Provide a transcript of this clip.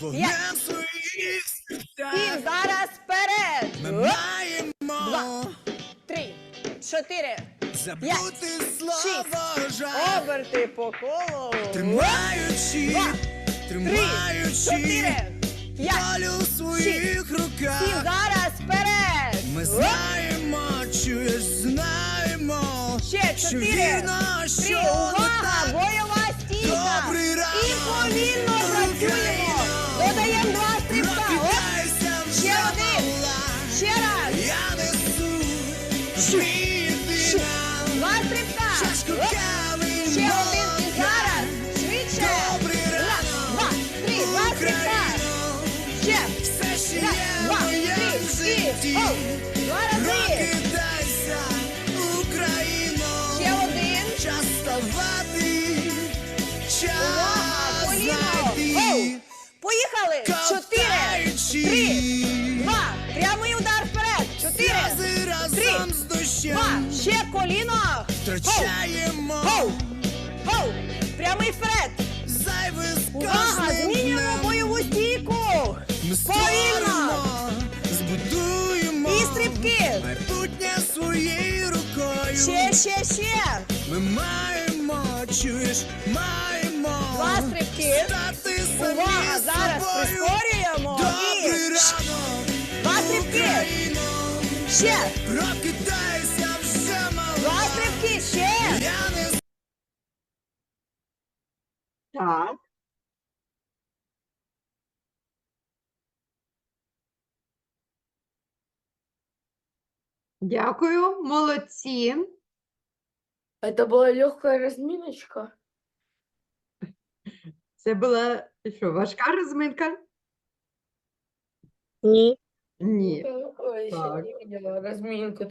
Вогнем своїх Сім, зараз вперед. ми Оп, маємо Два. Три, чотири, забути слово жаль. оберти по колу. Тримаючи, Два. Три, тримаючи чотири, п'ять, долю в своїх сім, руках. зараз вперед. Ми Оп, знаємо, чуєш, знаємо, Ще що чотири, вірно, Три, що увага, Зараз. Швидше. Два, три. Ще. Раз. Ще один. Час знайти. Поїхали. Чотири, три, два. Ще коліно. Втрачаємо Гоу. Гоу. Прямий вперед. зайве Увага, змінюємо бойову стійку. Повільно. збудуємо І стрибки. майбутнє своєю рукою. Ще, ще, ще. Ми маємо, чуєш, маємо ще. Прокидайся вже мала. Два стрибки, ще. Я не Так. Дякую, молодці. Это была легкая разминочка. Це була що, важка розминка? Ні. Ні. Ой, еще Так. не видела разминку